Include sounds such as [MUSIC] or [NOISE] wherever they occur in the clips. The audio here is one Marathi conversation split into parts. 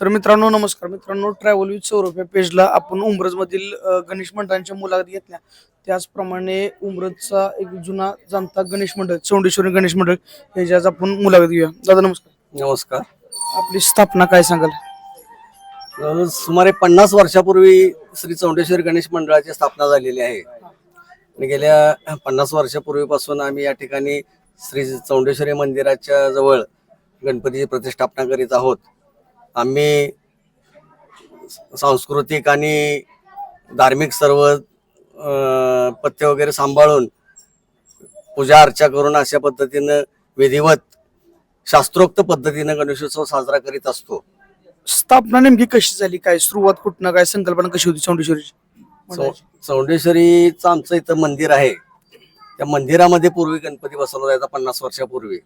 तर मित्रांनो नमस्कार. मित्रांनो ट्रॅव्हल विथ सौरभ या पेजला आपण उमरज मधील गणेश मंडळांच्या मुलाखत घेतल्या. त्याचप्रमाणे उमरजचा एक जुना जाणता गणेश मंडळ चौंडेश्वरी गणेश मंडळ ह्याची आज आपण मुलाखत घेऊया. दादा नमस्कार. नमस्कार. आपली स्थापना काय सांगाल? सुमारे पन्नास वर्षापूर्वी श्री चौंडेश्वरी गणेश मंडळाची स्थापना झालेली आहे. आणि गेल्या पन्नास वर्षापूर्वीपासून आम्ही या ठिकाणी श्री चौंडेश्वरी मंदिराच्या जवळ गणपतीची प्रतिष्ठापना करीत आहोत. आम्ही सांस्कृतिक आणि धार्मिक सर्व पथ्य वगैरे सांभाळून पूजा अर्चा करून अशा पद्धतीनं विधिवत शास्त्रोक्त पद्धतीनं गणेशोत्सव साजरा करीत असतो. स्थापना नेमकी कशी झाली? काय सुरुवात कुठनं? काय संकल्पना कशी होती चौंडेश्वरीची? चौंडेश्वरीचं आमचं इथं मंदिर आहे. त्या मंदिरामध्ये पूर्वी गणपती बसवला जायचा पन्नास वर्षापूर्वी.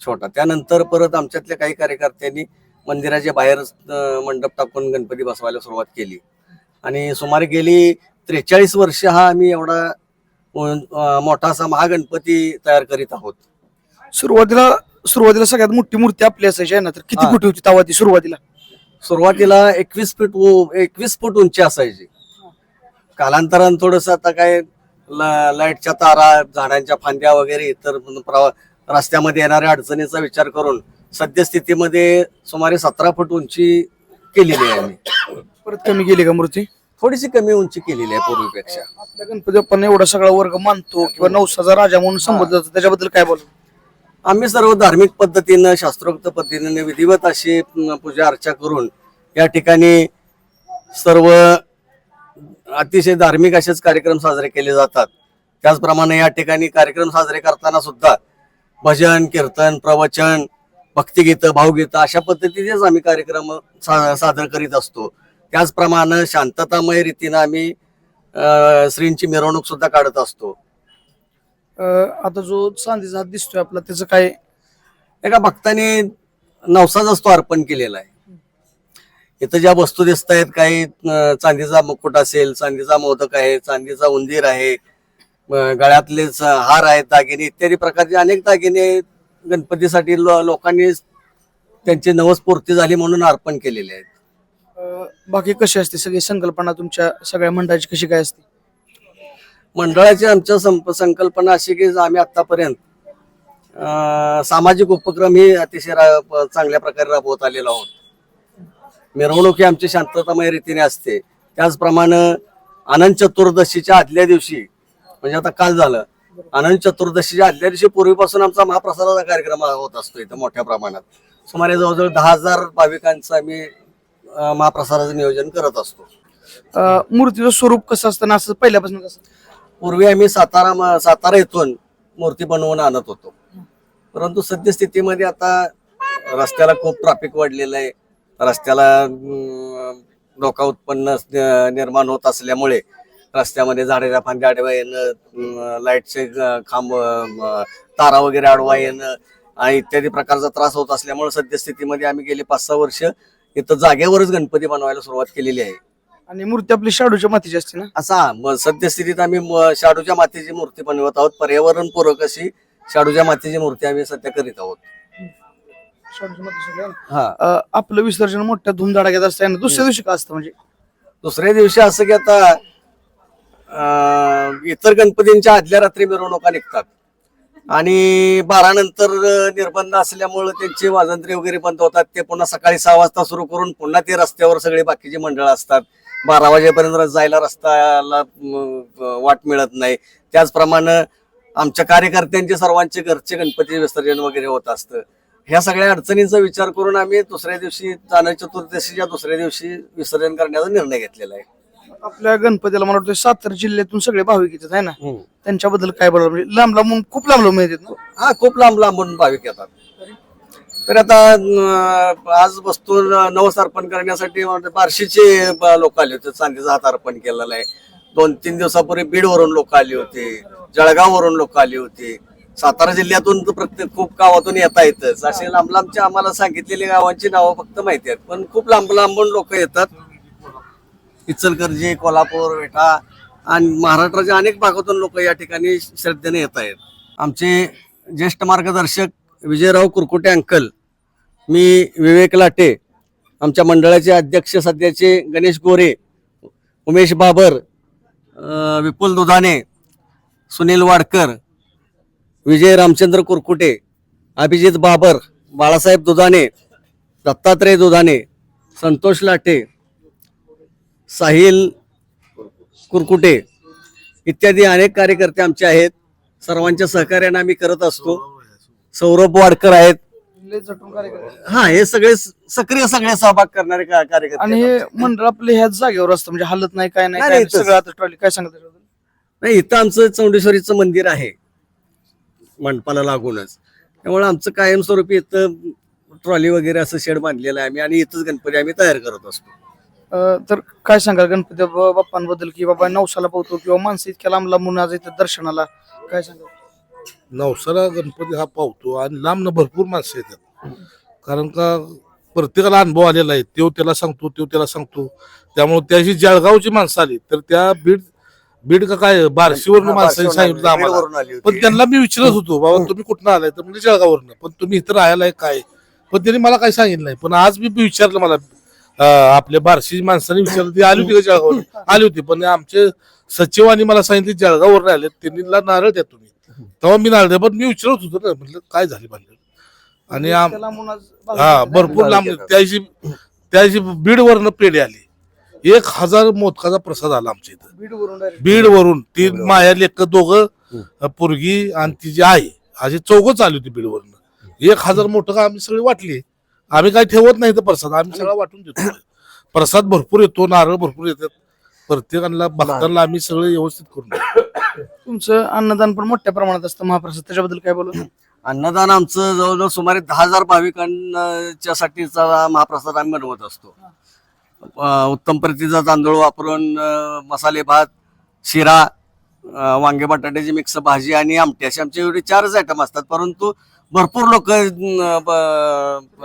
छोटा. त्यानंतर परत आमच्यातल्या काही कार्यकर्त्यांनी मंदिराच्या बाहेर अं, मंडप टाकून गणपती बसवायला सुरुवात केली. आणि सुमारे गेली त्रेचाळीस वर्ष हा आम्ही एवढा मोठा असा महागणपती तयार करीत आहोत. सुरुवातीला सुरुवातीला सगळ्यात मोठी मूर्ती आपली असायची आहे ना तर किती. फुटी होती तेव्हा ती सुरुवातीला? सुरुवातीला एकवीस फूट एकवीस फूट उंची असायची. कालांतरानं थोडस आता काय लाईटच्या तारा झाडांच्या फांद्या वगैरे इतर रस्त्यामध्ये येणाऱ्या अडचणीचा विचार करून सद्यस्थितीमध्ये सुमारे सतरा फूट उंची केलेली आहे आम्ही परत कमी गेली का मूर्ती? थोडीशी कमी उंची केलेली आहे पूर्वीपेक्षा. आपल्या गणपती बाप्पांना एवढा सगळा वर्ग मानतो किंवा नवसाचा राजा म्हणून संबोधला जातो त्याच्याबद्दल काय बोल आम्ही सर्व धार्मिक पद्धतीनं शास्त्रोक्त पद्धतीने विधिवत अशी पूजा अर्चा करून या ठिकाणी सर्व अतिशय धार्मिक असेच कार्यक्रम साजरे केले जातात. त्याचप्रमाणे या ठिकाणी कार्यक्रम साजरे करताना सुद्धा भजन कीर्तन प्रवचन भक्तिगीतं भावगीतं अशा पद्धतीनेच आम्ही कार्यक्रम सा सादर करीत असतो. त्याचप्रमाणे शांततामय रीतीनं आम्ही श्रींची मिरवणूक सुद्धा काढत असतो. आता जो चांदीचा दिसतोय आपला त्याचं काय? एका भक्ताने नवसाचाच तो अर्पण केलेला आहे. इथं ज्या वस्तू दिसत आहेत काही चांदीचा मुकुट असेल चांदीचा मोदक आहे चांदीचा उंदीर आहे अं, गळ्यातले स- हार आहेत दागिने इत्यादी प्रकारचे अनेक दागिने गणपतीसाठी लो- लोकांनी त्यांची नवसपूर्ती झाली म्हणून अर्पण केलेले आहेत. अं, बाकी कशी असते सगळी संकल्पना तुमच्या सगळ्या मंडळाची कशी काय असते? मंडळाची आमच्या संप संकल्पना अशी की आम्ही आतापर्यंत अं, सामाजिक उपक्रम ही अतिशय रा- चांगल्या प्रकारे राबवत आलेलो आहोत. मिरवणूक ही आमची शांततामय रीतीने असते. त्याचप्रमाणे अनंत चतुर्दशीच्या आदल्या दिवशी म्हणजे आता काल झालं अनंत चतुर्दशीच्या आदल्या दिवशी पूर्वीपासून आमचा महाप्रसादाचा कार्यक्रम होत असतो इथं मोठ्या प्रमाणात. सुमारे जवळजवळ दहा हजार भाविकांचं आम्ही महाप्रसादाचं नियोजन करत असतो. मूर्तीचं स्वरूप कसं असतं? ना असं पहिल्यापासून कसं? पूर्वी आम्ही सातारा सातारा येथून मूर्ती बनवून आणत होतो. परंतु सद्यस्थितीमध्ये आता रस्त्याला खूप ट्रॅफिक वाढलेलं आहे. रस्त्याला धोका उत्पन्न निर्माण होत असल्यामुळे रस्त्यामध्ये झाडाच्या फांद्या आडवा येणं लाईटचे खांब तारा वगैरे आडवा येणं आणि इत्यादी प्रकारचा त्रास होत असल्यामुळे सद्यस्थितीमध्ये आम्ही गेली पाच सहा वर्ष इथं जागेवरच गणपती बनवायला सुरुवात केलेली आहे. आणि मूर्ती आपली शाडूच्या मातीची असते ना? असा सद्यस्थितीत आम्ही शाडूच्या मातीची मूर्ती बनवत आहोत. पर्यावरणपूरक अशी शाडूच्या मातीची मूर्ती आम्ही सध्या करीत आहोत. हा? आपलं विसर्जन मोठ्या धुमधडाक्यात असतं ना दुसऱ्या दिवशी का असतं म्हणजे? दुसऱ्या दिवशी असं की आता इतर गणपतींच्या आदल्या रात्री मिरवणुका निघतात. आणि बारा नंतर निर्बंध असल्यामुळे त्यांचे वाजंत्री वगैरे बंद होतात. ते पुन्हा सकाळी सहा वाजता सुरू करून पुन्हा ते रस्त्यावर सगळे बाकीचे मंडळ असतात. बारा वाजेपर्यंत जायला रस्त्याला वाट मिळत नाही. त्याचप्रमाणे आमच्या कार्यकर्त्यांचे सर्वांचे घरचे गणपती विसर्जन वगैरे होत असतं. ह्या सगळ्या अडचणींचा विचार करून आम्ही दुसऱ्या दिवशी जाणव चतुर्दशीच्या दुसऱ्या दिवशी विसर्जन करण्याचा निर्णय घेतलेला आहे. आपल्या गणपतीला मला वाटतं सातारा जिल्ह्यातून सगळे भाविक येतात आहे ना? त्यांच्याबद्दल काय बोला म्हणजे लांब लांबून खूप लांब लांब येतात ना? हा खूप लांब लांबून भाविक येतात. तर आता अं, आज वस्तू नवस अर्पण करण्यासाठी बार्शीचे लोक आले होते चांदीचा हात अर्पण केलेला आहे. दोन तीन दिवसापूर्वी बीडवरून लोक आले होते जळगाववरून लोक आले होते. सातारा जिल्ह्यातून तर प्रत्येक खूप गावातून येता येतच असे लांब लांबचे आम्हाला सांगितलेली गावांची नावं फक्त माहिती आहेत. पण खूप लांब लांबून लोक येतात. इचलकरंजी कोल्हापूर वेठा आणि महाराष्ट्राच्या अनेक भागातून लोक या ठिकाणी श्रद्धेने येत आहेत. आमचे ज्येष्ठ मार्गदर्शक विजयराव कुरकुटे अंकल मी विवेक लाटे आमच्या मंडळाचे अध्यक्ष सध्याचे गणेश गोरे उमेश बाबर विपुल दुधाने सुनील वाडकर विजय रामचंद्र कुरकुटे अभिजित बाबर बाळासाहेब दुधाने दत्तात्रय दुधाने संतोष लाटे साहिल कुरकुटे इत्यादी अनेक कार्यकर्ते आमचे आहेत. सर्वांच्या सहकार्याने आम्ही करत असतो. सौरभ वाडकर आहेत. हा हे सगळे सक्रिय सगळे सहभाग करणारे का- कार्यकर्ते आणि आहेत हे आमचे. मंडळ आपलं ह्याच जागेवर असतं म्हणजे हलत नाही काय नाही नाही, काय नाही, नाही, सगळं आता ट्रॉली काय सांगत? नाही इथं आमचं चौंडेश्वरीचं मंदिर आहे. मंडपाला लागूनच. त्यामुळे आमचं कायमस्वरूपी इथं ट्रॉली वगैरे असं शेड बांधलेलं आहे आम्ही आणि इथंच गणपती आम्ही तयार करत असतो. तर काय सांगाल गणपती ब- बाप्पांबद्दल की बाबा नवसाला पावतो किंवा माणसं इतक्या लांब लांबून आज इथं दर्शनाला काय सांगाल? नवसाला गणपती हा पावतो आणि लांबनं भरपूर माणसं येतात. कारण का प्रत्येकाला अनुभव आलेला आहे. तो त्याला सांगतो तो त्याला सांगतो. त्यामुळे त्याची जळगावची माणसं आली. तर त्या बीड बीड का काय बार्शीवरून हा, माणसांनी बार्शीवरून सांगितलं आली, आम्हाला. पण त्यांना मी विचारत होतो बाबा तुम्ही कुठनं आलाय? तर म्हणजे जळगाववरनं. पण तुम्ही इथं राहायला आहे काय? पण त्यांनी मला काय सांगितलं नाही. पण आज मी विचारलं मला आपल्या बार्शी माणसाने विचारलं ती आली होती का जळगावर आली होती पण आमचे सचिवांनी मला सांगितले जळगाववर आले त्यांनी नारळ द्या तुम्ही. तेव्हा मी नारळ द्या पण मी विचारत होतो ना म्हटलं काय झाली भांडण? आणि हा भरपूर लांब त्याची त्याची बीड वरनं पेढे आली. एक हजार मोदकाचा प्रसाद आला आमच्या इथं. बीड वरून ती माया लेख दोघं पोरगी आणि तिची आई अशी चौघं चालू होती बीड वरनं एक हजार मोठं का आम्ही सगळी वाटली. आम्ही काय ठेवत नाही तर प्रसाद. आम्ही सगळा वाटून देतो. [COUGHS] प्रसाद भरपूर येतो नारळ भरपूर येतात. प्रत्येकाला भक्तांना आम्ही सगळे व्यवस्थित करून. [COUGHS] तुमचं अन्नदान पण मोठ्या प्रमाणात असतं महाप्रसाद. त्याच्याबद्दल काय बोलू? [COUGHS] अन्नदान आमचं जवळजवळ सुमारे दहा हजार भाविकांच्या साठीचा महाप्रसाद आम्ही बनवत असतो. अं, उत्तम प्रतीचा तांदूळ वापरून अं, मसाले भात शिरा अं, वांगे बटाट्याची मिक्स भाजी आणि आमटी असे आमचे एवढे चारच आयटम असतात. परंतु भरपूर लोक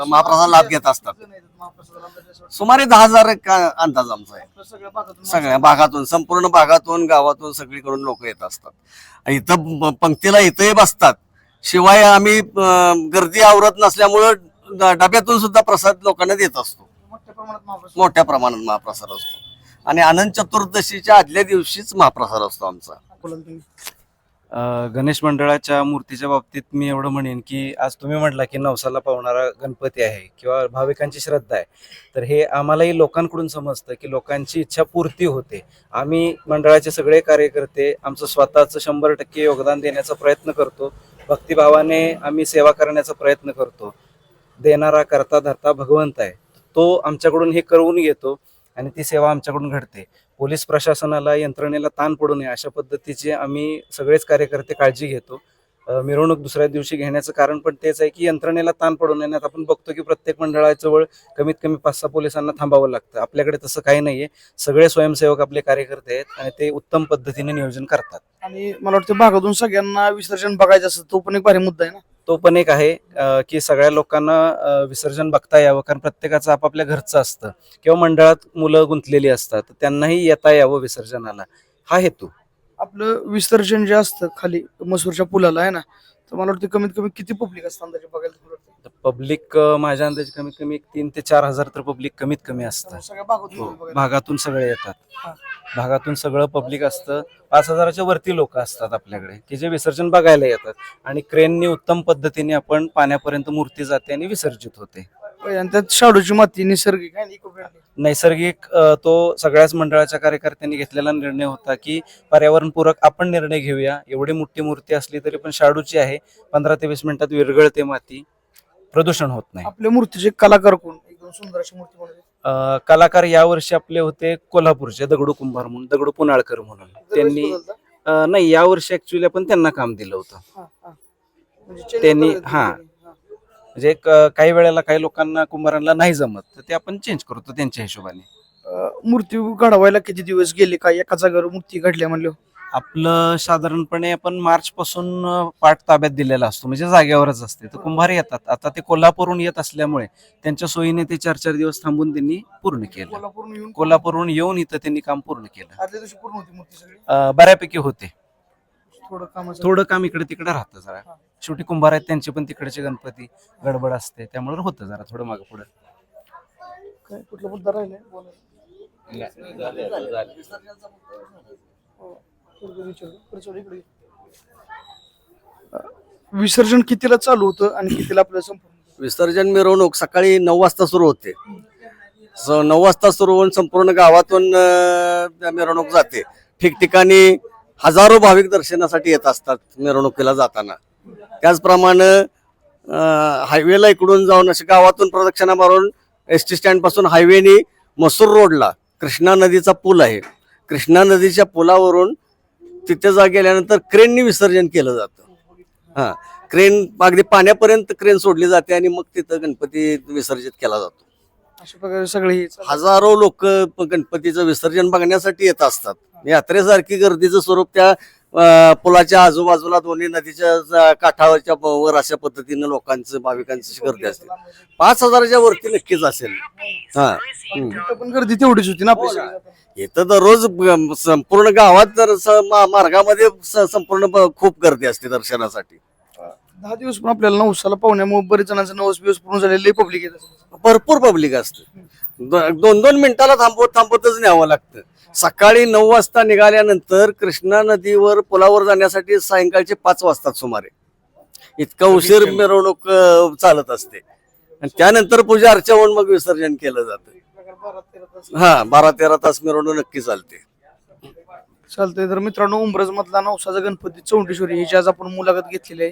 महाप्रसाद लाभ घेत असतात. सुमारे दहा हजार अंदाज आमचा आहे. सगळ्या भागातून संपूर्ण भागातून गावातून सगळीकडून लोक येत असतात. इथं पंक्तीला इथंही बसतात. शिवाय आम्ही गर्दी आवरत नसल्यामुळं डब्यातून सुद्धा प्रसाद लोकांना देत असतो. मोठ्या प्रमाणात महाप्रसाद असतो. आणि अनंत चतुर्दशीच्या आदल्या दिवशीच महाप्रसाद असतो आमचा. गणेश मंडळाच्या मूर्तीच्या बाबतीत मी एवढं म्हणेन की आज तुम्ही म्हटला की नवसाला पावणारा गणपती आहे किंवा भाविकांची श्रद्धा आहे तर हे आम्हालाही लोकांकडून समजतं की लोकांची इच्छा पूर्ती होते. आम्ही मंडळाचे सगळे कार्यकर्ते आमचं स्वतःचं शंभर टक्के योगदान देण्याचा प्रयत्न करतो. भक्तिभावाने आम्ही सेवा करण्याचा प्रयत्न करतो. देणारा करता धरता भगवंत आहे. तो आमच्याकडून हे करून घेतो आणि ती सेवा आमच्याकडून घडते. पोलीस प्रशासनाला यंत्रणेला ताण पडू नये अशा पद्धतीचे आम्ही सगळेच कार्यकर्ते काळजी घेतो. मिरवणूक दुसऱ्या दिवशी घेण्याचं कारण पण तेच आहे की यंत्रणेला ताण पडू नये. आपण बघतो की प्रत्येक मंडळाजवळ कमीत कमी पाच सहा पोलिसांना थांबावं लागतं. आपल्याकडे तसं काही नाहीये. सगळे स्वयंसेवक आपले कार्यकर्ते आहेत आणि ते उत्तम पद्धतीने नियोजन करतात. आणि मला वाटतं भागातून सगळ्यांना विसर्जन बघायचं असतं तो पण एक भारी मुद्दा आहे ना? तो पण एक आहे की सगळ्या लोकांना विसर्जन बघता यावं कारण प्रत्येकाचं आपापल्या घरचं असतं. किंवा मंडळात मुलं गुंतलेली असतात तर त्यांनाही येता यावं विसर्जनाला. हा हेतू. आपलं विसर्जन जे असतं खाली मसूरच्या पुलाला आहे ना? तर मला वाटतं कमीत कमी किती पब्लिक असतं अंदाजे बघायला पब्लिक माझ्या अंदाजे कमीत कमी एक तीन ते चार हजार तर पब्लिक कमीत कमी असतं. सगळ्या भागातून हो. भागातून सगळे येतात. भागातून सगळं पब्लिक असतं. पाच हजाराच्या वरती लोक असतात आपल्याकडे की जे विसर्जन बघायला येतात. आणि क्रेननी उत्तम पद्धतीने आपण पाण्यापर्यंत मूर्ती जाते आणि विसर्जित होते. आणि त्यात शाडूची माती निसर्गिक नैसर्गिक अ, तो सगळ्याच मंडळाच्या कार्यकर्त्यांनी घेतलेला निर्णय होता की पर्यावरणपूरक आपण निर्णय घेऊया. एवढी मोठी मूर्ती असली तरी पण शाडूची आहे. पंधरा ते वीस मिनिटात विरघळते माती. प्रदूषण होत नाही. आपल्या मूर्तीचे कलाकार कोण? एकदम सुंदर अशी मूर्ती बनवली. अ, कलाकार यावर्षी आपले होते कोल्हापूरचे दगडू कुंभार म्हणून दगडू पुनाळकर म्हणून. त्यांनी दरवेळेस बदलतं? अ, नाही यावर्षी ऍक्च्युली आपण त्यांना काम दिलं होतं. हा, हा. म्हणजे change त्यांनी- हा. हा. म्हणजे एक, अ, काही वेळेला काही लोकांना कुंभारांना नाही जमत तर ते आपण चेंज करतो त्यांच्या हिशोबाने. अं, मूर्ती घडवायला किती दिवस गेले? काय एका जागेवर मूर्ती घडल्या म्हणलं आपलं साधारणपणे आपण मार्च पासून पाठ ताब्यात दिलेला असतो म्हणजे जागेवरच असते. तर कुंभार येतात. आता ते कोल्हापूरहून येत असल्यामुळे त्यांच्या सोयीने ते चार चार दिवस थांबून त्यांनी पूर्ण केलं. कोल्हापूरून येऊन कोल्हापूरहून येऊन इथं त्यांनी काम पूर्ण केलं. आदल्या दिवशी पूर्ण होती मूर्ती सगळी? अ, बऱ्यापैकी होते. थोडं काम इकडे तिकडे राहतं जरा. हा. शेवटी कुंभार आहेत त्यांचे पण तिकडचे गणपती गडबड असते त्यामुळे होतं जरा थोडं मागं पुढे. कुठला मुद्दा राहिलाय? विसर्जन कितीला चालू होतं आणि कितीला आपलं संपूर्ण विसर्जन मिरवणूक सकाळी नऊ वाजता सुरू होते. स- नऊ वाजता सुरू होऊन संपूर्ण गावातून अं, त्या मिरवणूक जाते. ठिकठिकाणी हजारो भाविक दर्शनासाठी येत असतात मिरवणुकीला जाताना. त्याचप्रमाणे अं, हायवेला इकडून जाऊन असे गावातून प्रदक्षिणा मारून एस टी स्टँडपासून हायवेनी मसूर रोडला कृष्णा नदीचा पूल आहे. कृष्णा नदीच्या पुलावरून तिथे जा गेल्यानंतर क्रेननी विसर्जन केलं जातं. हा क्रेन अगदी पाण्यापर्यंत क्रेन सोडली जाते आणि मग तिथं गणपती विसर्जित केला जातो. अशा प्रकारे सगळे. हजारो लोक गणपतीचं विसर्जन बघण्यासाठी येत असतात. यात्रेसारखी गर्दीचं स्वरूप त्या पुलाच्या आजूबाजूला दोन्ही नदीच्या काठावरच्या वर अशा पद्धतीनं लोकांचं भाविकांची गर्दी असते. पाच हजाराच्या वरती नक्कीच असेल. हा. पण गर्दी तेवढीच होती ना हो. इथं दररोज संपूर्ण गावात तर मार्गामध्ये संपूर्ण खूप गर्दी असते दर्शनासाठी. दहा दिवस पण आपल्याला नवसाला पाहुण्यामुळे बरेच जणांचं नवस दिवस पूर्ण झालेले पब्लिक येत असेल. भरपूर पब्लिक असते. द- दोन दोन मिनिटाला थांबवत थांबवतच न्यावं लागतं. सकाळी नऊ वाजता निघाल्यानंतर कृष्णा नदीवर पुलावर जाण्यासाठी सायंकाळचे पाच वाजतात सुमारे. इतका उशीर मिरवणूक अं, चालत असते. आणि त्यानंतर पूजा अर्चा होऊन मग विसर्जन केलं जातं. हा बारा तेरा तास मिरवणूक नक्की चालते. चालतंय. तर मित्रांनो उमरज मधला नवसाचा गणपती चौंडेश्वरी ह्याची आज आपण मुलाखत घेतलेली आहे